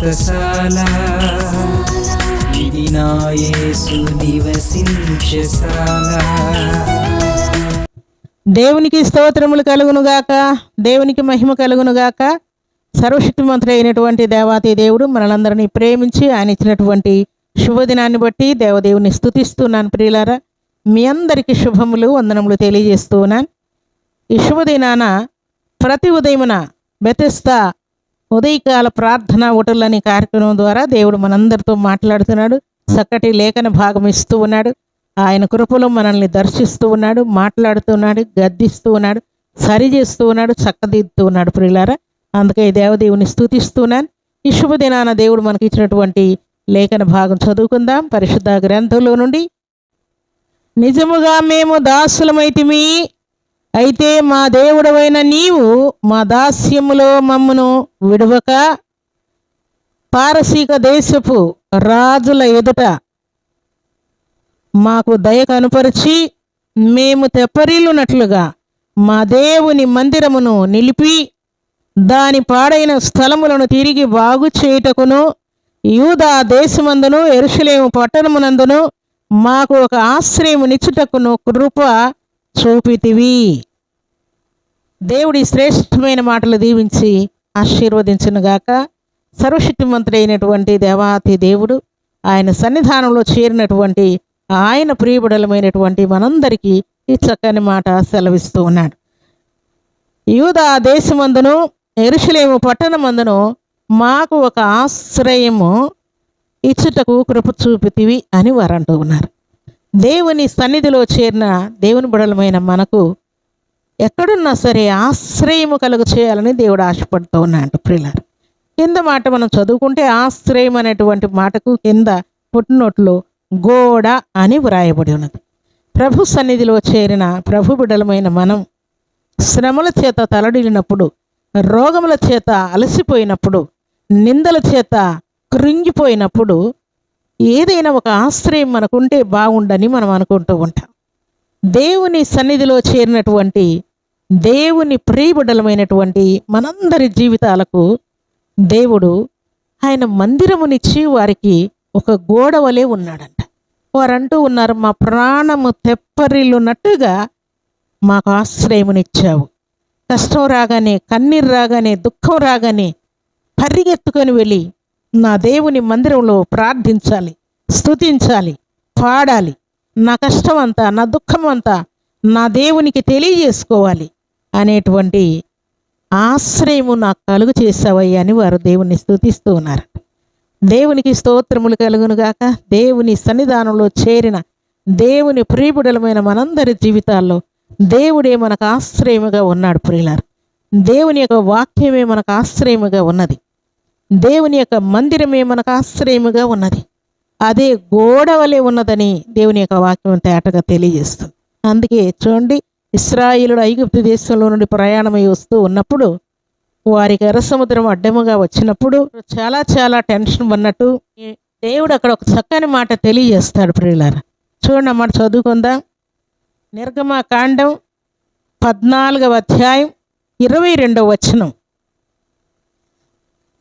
వ్రతశాల ఇది నివసించశాల దేవునికి స్తోత్రములు కలుగును గాక. దేవునికి మహిమ కలుగును గాక. సర్వశక్తిమంతుడు అయినటువంటి దేవాతి దేవుడు మనలందరినీ ప్రేమించి ఆయన ఇచ్చినటువంటి శుభదినాన్ని బట్టి దేవదేవుని స్థుతిస్తున్నాను ప్రియులారా. మీ అందరికీ శుభములు వందనములు తెలియజేస్తూ ఉన్నాను. ఈ శుభదినాన ప్రతి ఉదయమున బెతెస్తా ఉదయకాల ప్రార్థన ఒటలని కార్యక్రమం ద్వారా దేవుడు మనందరితో మాట్లాడుతున్నాడు. చక్కటి లేఖన భాగం ఇస్తూ ఉన్నాడు. ఆయన కృపలో మనల్ని దర్శిస్తూ ఉన్నాడు మాట్లాడుతున్నాడు గద్దిస్తూ ఉన్నాడు సరి చేస్తూ ఉన్నాడు చక్కదిద్దుతూ ఉన్నాడు ప్రియులారా. అందుకే దేవదేవుని స్థుతిస్తున్నాను ఈ శుభదినాన దేవుడు మనకి ఇచ్చినటువంటి లేఖన భాగం చదువుకుందాం. పరిశుద్ధ గ్రంథంలో నుండి నిజముగా మేము దాసులమైతిమి అయితే మా దేవుడవైన నీవు మా దాస్యములో మమ్మను విడవక పారసీక దేశపు రాజుల ఎదుట మాకు దయ కనుపరిచి మేము తెప్పరిల్లునట్లుగా మా దేవుని మందిరమును నిలిపి దాని పాడైన స్థలములను తిరిగి బాగు చేయుటకును యూదా దేశమందును ఎరుషలేము పట్టణమునందును మాకు ఒక ఆశ్రయమునిచ్చుటకును కృప చూపితివి. దేవుడి శ్రేష్టమైన మాటలు దీవించి ఆశీర్వదించునుగాక. సర్వశక్తిమంతుడైనటువంటి దేవాతి దేవుడు ఆయన సన్నిధానంలో చేరినటువంటి ఆయన ప్రియబుడలమైనటువంటి మనందరికీ ఈ చక్కని మాట సెలవిస్తూ ఉన్నాడు. యూదా దేశమందును ఎరుషలేము పట్టణమందును మాకు ఒక ఆశ్రయము ఇచ్చుటకు కృప చూపితివి అని వారు అంటూ ఉన్నారు. దేవుని సన్నిధిలో చేరిన దేవుని బుడలమైన మనకు ఎక్కడున్నా సరే ఆశ్రయము కలుగు చేయాలని దేవుడు ఆశపడుతూ ఉన్నాడు ప్రిలర్ కింద మాట మనం చదువుకుంటే ఆశ్రయం అనేటువంటి మాటకు కింద పుట్టినోట్లో గోడ అని వ్రాయబడి ఉన్నది. ప్రభు సన్నిధిలో చేరిన ప్రభు బిడలమైన మనం శ్రమల చేత తలడిల్లినప్పుడు రోగముల చేత అలసిపోయినప్పుడు నిందల చేత కృంగిపోయినప్పుడు ఏదైనా ఒక ఆశ్రయం మనకుంటే బాగుండని మనం అనుకుంటూ ఉంటాం. దేవుని సన్నిధిలో చేరినటువంటి దేవుని ప్రియబిడలమైనటువంటి మనందరి జీవితాలకు దేవుడు ఆయన మందిరమునిచ్చి వారికి ఒక గోడ వలె ఉన్నాడంట. వారంటూ ఉన్నారు మా ప్రాణము తెప్పరిల్లునట్టుగా మాకు ఆశ్రయమునిచ్చావు. కష్టం రాగానే కన్నీరు రాగానే దుఃఖం రాగానే పరిగెత్తుకొని వెళ్ళి నా దేవుని మందిరంలో ప్రార్థించాలి స్తుతించాలి పాడాలి. నా కష్టం అంతా నా దుఃఖం అంతా నా దేవునికి తెలియజేసుకోవాలి. అనేటువంటి ఆశ్రయము నాకు కలుగు చేసావయ్యా అని వారు దేవుని స్థుతిస్తూ ఉన్నారు. దేవునికి స్తోత్రములు కలుగునుగాక దేవుని సన్నిధానంలో చేరిన దేవుని ప్రియబుడలమైన మనందరి జీవితాల్లో దేవుడే మనకు ఆశ్రయముగా ఉన్నాడు ప్రియులారు. దేవుని యొక్క వాక్యమే మనకు ఆశ్రయముగా ఉన్నది. దేవుని యొక్క మందిరమే మనకు ఆశ్రయముగా ఉన్నది. అదే గోడవలే ఉన్నదని దేవుని యొక్క వాక్యం తేటగా తెలియజేస్తుంది. అందుకే చూడండి ఇస్రాయిలుడు ఐగుప్తు దేశంలో నుండి ప్రయాణమై వస్తూ ఉన్నప్పుడు వారికి ఎర్ర సముద్రం అడ్డముగా వచ్చినప్పుడు చాలా చాలా టెన్షన్ ఉన్నట్టు దేవుడు అక్కడ ఒక చక్కని మాట తెలియజేస్తాడు ప్రియులారా. చూడండి అమ్మ చదువుకుందాం? నిర్గమ కాండం పద్నాలుగవ అధ్యాయం ఇరవై రెండవ వచనం.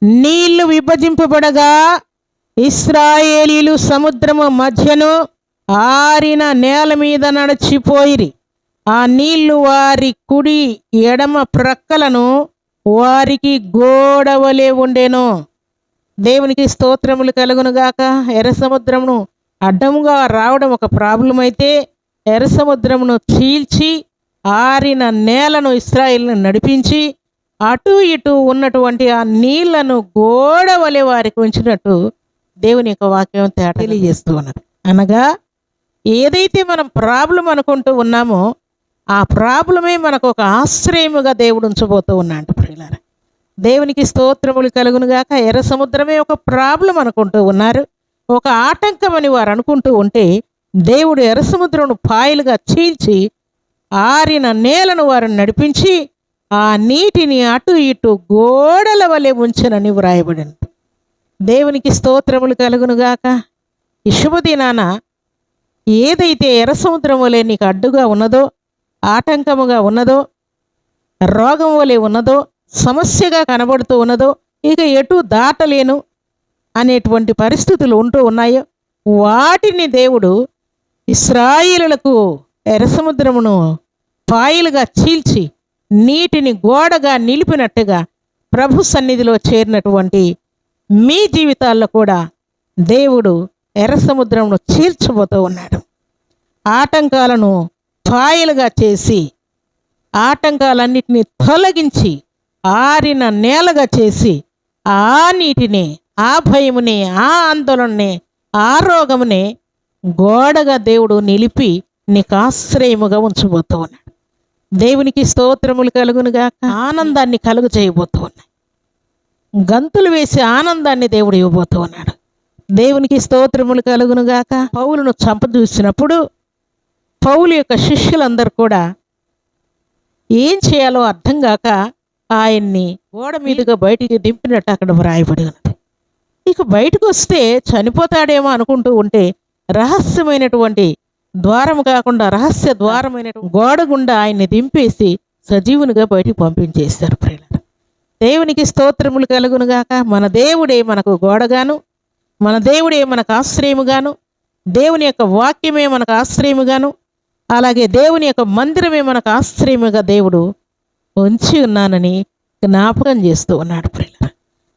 నీళ్ళు విభజింపబడగా ఇస్రాయేలీలు సముద్రము మధ్యను ఆరిన నేల మీద నడిచిపోయిరి. ఆ నీళ్ళు వారి కుడి ఎడమ ప్రక్కలను వారికి గోడవలే ఉండెను. దేవునికి స్తోత్రములు కలుగునుగాక ఎర్ర సముద్రమును అడ్డముగా రావడం ఒక ప్రాబ్లం అయితే ఎర్ర సముద్రమును చీల్చి ఆరిన నేలను ఇస్రాయిల్ను నడిపించి అటు ఇటు ఉన్నటువంటి ఆ నీళ్ళను గోడ వలె వారికి ఉంచినట్టు దేవుని యొక్క వాక్యం తేట తెలియజేస్తూ ఉన్నది అనగా ఏదైతే మనం ప్రాబ్లం అనుకుంటూ ఉన్నామో ఆ ప్రాబ్లమే మనకు ఒక ఆశ్రయముగా దేవుడు ఉంచబోతూ ఉన్నాడు ప్రియులార. దేవునికి స్తోత్రములు కలుగునుగాక ఎర్ర సముద్రమే ఒక ప్రాబ్లం అనుకుంటూ ఉన్నారు. ఒక ఆటంకం అని వారు అనుకుంటూ ఉంటే దేవుడు ఎర్ర సముద్రమును పాయలుగా చీల్చి ఆరిన నేలను వారు నడిపించి ఆ నీటిని అటు ఇటు గోడల వలె ఉంచనని వ్రాయబడింది. దేవునికి స్తోత్రములు కలుగునుగాక. ఈ శుభదినాన ఏదైతే ఎర్ర సముద్రం వలె నీకు అడ్డుగా ఉన్నదో ఆటంకముగా ఉన్నదో రోగం వలె ఉన్నదో సమస్యగా కనబడుతూ ఉన్నదో ఇక ఎటు దాటలేను అనేటువంటి పరిస్థితులు ఉంటూ ఉన్నాయో వాటిని దేవుడు ఇస్రాయిలులకు ఎర్రసముద్రమును పాయలుగా చీల్చి నీటిని గోడగా నిలిపినట్టుగా ప్రభు సన్నిధిలో చేరినటువంటి మీ జీవితాల్లో కూడా దేవుడు ఎర్రసముద్రమును చీల్చబోతూ ఉన్నాడు. ఆటంకాలను ఛాయలుగా చేసి ఆటంకాలన్నిటినీ తొలగించి ఆరిన నేలగా చేసి ఆ నీటిని ఆ భయముని ఆ ఆందోళనని ఆ రోగముని గోడగా దేవుడు నిలిపి నీకు ఆశ్రయముగా ఉంచబోతూ ఉన్నాడు. దేవునికి స్తోత్రములు కలుగునుగా ఆనందాన్ని కలుగు చేయబోతూ ఉన్నాయి గంతులు వేసి ఆనందాన్ని దేవుడు ఇవ్వబోతూ ఉన్నాడు. దేవునికి స్తోత్రములు కలుగునుగాక పౌలను చంపదూసినప్పుడు పౌలు యొక్క శిష్యులందరూ కూడా ఏం చేయాలో అర్థం కాక ఆయన్ని గోడ మీదుగా బయటికి దింపినట్టు అక్కడ వ్రాయబడి ఉన్నది. ఇక బయటకు వస్తే చనిపోతాడేమో అనుకుంటూ ఉంటే రహస్యమైనటువంటి ద్వారం కాకుండా రహస్య ద్వారమైన గోడ గుండా ఆయన్ని దింపేసి సజీవునిగా బయటికి పంపించేస్తారు ప్రియులారా. దేవునికి స్తోత్రములు కలుగునుగాక మన దేవుడే మనకు గోడగాను మన దేవుడే మనకు ఆశ్రయముగాను దేవుని యొక్క వాక్యమే మనకు ఆశ్రయముగాను అలాగే దేవుని యొక్క మందిరమే మనకు ఆశ్చర్యముగా దేవుడు ఉంచి ఉన్నానని జ్ఞాపకం చేస్తూ ఉన్నాడు ప్రియుల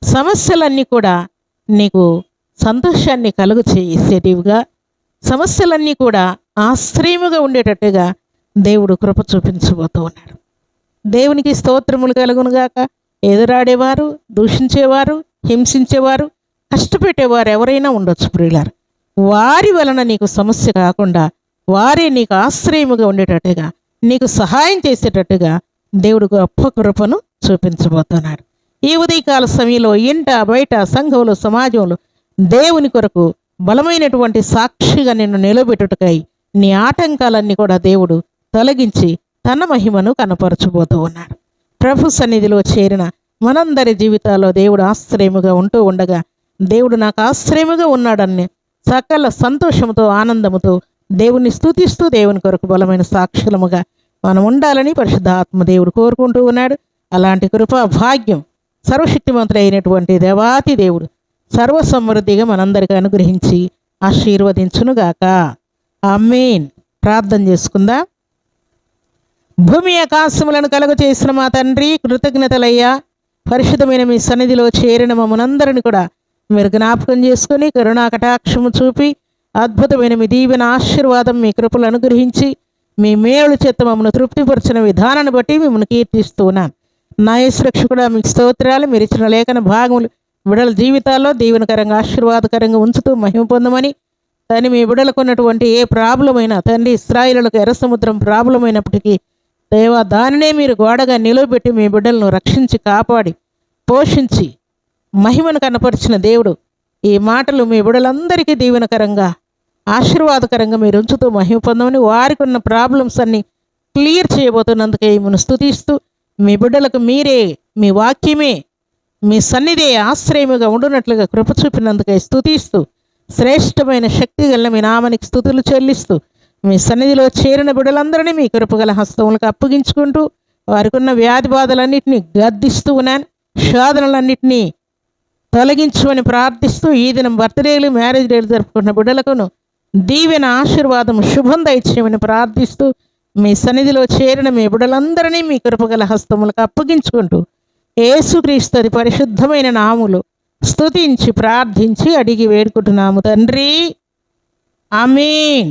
సమస్యలన్నీ కూడా నీకు సంతోషాన్ని కలుగు చేసేటివిగా సమస్యలన్నీ కూడా ఆశ్రయముగా ఉండేటట్టుగా దేవుడు కృప చూపించబోతూ ఉన్నాడు. దేవునికి స్తోత్రములు కలుగునుగాక ఎదురాడేవారు దూషించేవారు హింసించేవారు కష్టపెట్టేవారు ఎవరైనా ఉండొచ్చు ప్రియులారు. వారి వలన నీకు సమస్య కాకుండా వారే నీకు ఆశ్రయముగా ఉండేటట్టుగా నీకు సహాయం చేసేటట్టుగా దేవుడు గొప్ప కృపను చూపించబోతున్నాడు. ఈ ఉదయకాల సమయంలో ఇంట బయట సంఘంలో సమాజంలో దేవుని కొరకు బలమైనటువంటి సాక్షిగా నిన్ను నిలబెట్టుటకై నీ ఆటంకాలన్నీ కూడా దేవుడు తొలగించి తన మహిమను కనపరచబోతూ ఉన్నాడు. ప్రభు సన్నిధిలో చేరిన మనందరి జీవితాల్లో దేవుడు ఆశ్రయముగా ఉంటూ ఉండగా దేవుడు నాకు ఆశ్రయముగా ఉన్నాడని సకల సంతోషముతో ఆనందముతో దేవుణ్ణి స్తుతిస్తూ దేవుని కొరకు బలమైన సాక్షులముగా మనం ఉండాలని పరిశుద్ధాత్మ దేవుడు కోరుకుంటూ ఉన్నాడు. అలాంటి కృపా భాగ్యం సర్వశక్తిమంతుడైనటువంటి దేవాతి దేవుడు సర్వసమృద్ధిగా మనందరికీ అనుగ్రహించి ఆశీర్వదించునుగాక. అమ్మేన్ ప్రార్థన చేసుకుందాం. భూమి ఆకాశములను కలుగ చేసిన మా తండ్రి కృతజ్ఞతలయ్యా పరిశుద్ధమైన మీ సన్నిధిలో చేరిన మమ్మనందరిని కూడా మీరు జ్ఞాపకం చేసుకుని కరుణా కటాక్షము చూపి అద్భుతమైన మీ దీవెన ఆశీర్వాదం మీ కృపలు అనుగ్రహించి మీ మేలు చేత మమ్మల్ని తృప్తిపరిచిన విధానాన్ని బట్టి మిమ్మల్ని కీర్తిస్తూ ఉన్నాను కూడా మీకు స్తోత్రాలు మీరు ఇచ్చిన లేఖన భాగములు బిడల జీవితాల్లో దీవెనకరంగా ఆశీర్వాదకరంగా ఉంచుతూ మహిమ పొందమని తను మీ బిడలకున్నటువంటి ఏ ప్రాబ్లమైనా తండ్రి ఇస్రాయిలకు ఎర్ర సముద్రం ప్రాబ్లం అయినప్పటికీ దేవా దానినే మీరు గోడగా నిలవబెట్టి మీ బిడ్డలను రక్షించి కాపాడి పోషించి మహిమను కనపరిచిన దేవుడు ఈ మాటలు మీ బిడలందరికీ దీవెనకరంగా ఆశీర్వాదకరంగా మీరు ఉంచుతూ మహిమ పొందమని వారికి ఉన్న ప్రాబ్లమ్స్ అన్ని క్లియర్ చేయబోతున్నందుకే మిమ్మల్ని స్థుతిస్తూ మీ బిడ్డలకు మీరే మీ వాక్యమే మీ సన్నిధే ఆశ్రయముగా ఉండునట్లుగా కృప చూపినందుకై స్థుతిస్తూ శ్రేష్టమైన శక్తి గల మీ నామానికి స్థుతులు చెల్లిస్తూ మీ సన్నిధిలో చేరిన బిడ్డలందరినీ మీ కృపగల హస్తములకు అప్పగించుకుంటూ వారికి ఉన్న వ్యాధి బాధలన్నింటినీ గద్దిస్తూ ఉన్నాను శోధనలన్నింటినీ తొలగించమని ప్రార్థిస్తూ ఈ దినం బర్త్డేలు మ్యారేజ్ డేలు జరుపుకున్న బిడ్డలకును దీవెన ఆశీర్వాదం శుభం దయచేయమని ప్రార్థిస్తూ మీ సన్నిధిలో చేరిన మీ బిడ్డలందరినీ మీ కృపగల హస్తములకు అప్పగించుకుంటూ యేసుక్రీస్తుది పరిశుద్ధమైన నాములు స్తుతించి ప్రార్థించి అడిగి వేడుకుంటున్నాము తండ్రి. అమీన్